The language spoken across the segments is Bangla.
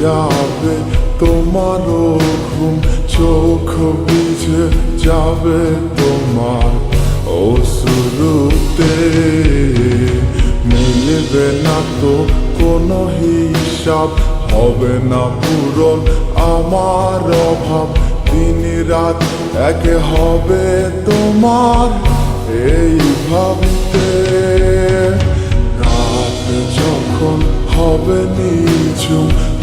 যাবে তোমারও ঘুম চোখ ভিজে যাবে তোমার অশ্রুতে। মিলবে না তো কোনো হিসাব, হবে না পূরণ আমার অভাব। দিন রাত একে হবে তোমার এই ভাবতে। রাত যখন হবে নিঝুম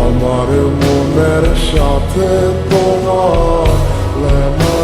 আমার মনের সাথে তোমার লেনা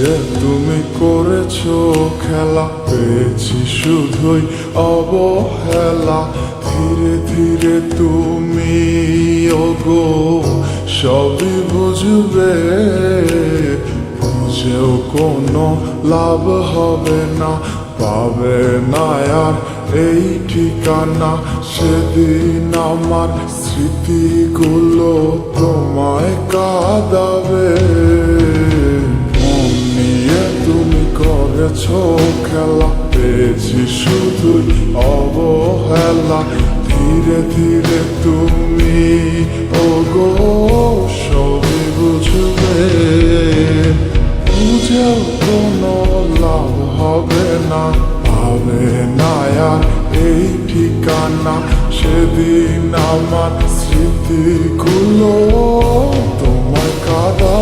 দিয়ে তুমি করেছ খেলা, পেয়েছি শুধুই অবহেলা। ধীরে ধীরে তুমি, ওগো, সবই বুঝবে। বুঝেও কোনো লাভ হবে না, পাবে না আর এই ঠিকানা। সেদিন আমার স্মৃতিগুলো করেছ খেলা পেয়েছি শুধুই অবহেলা। ধীরে ধীরে তুমি ওগো, সবই বুঝবে বুঝেও কোনো লাভ হবে না। পাবে না আর এই ঠিকানা। সেদিন আমার স্মৃতিগুলো তোমায় কাদা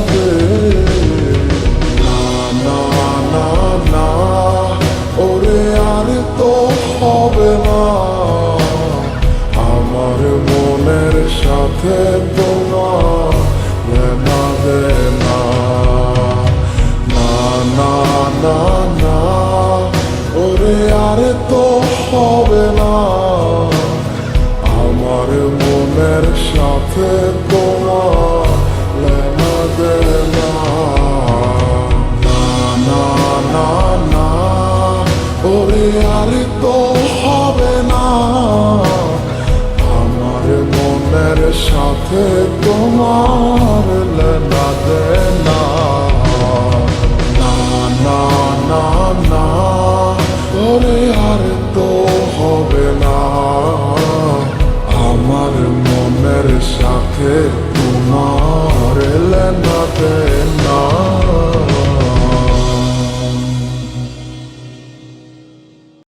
সাথে তোমার লেনা দেনা। না না না না।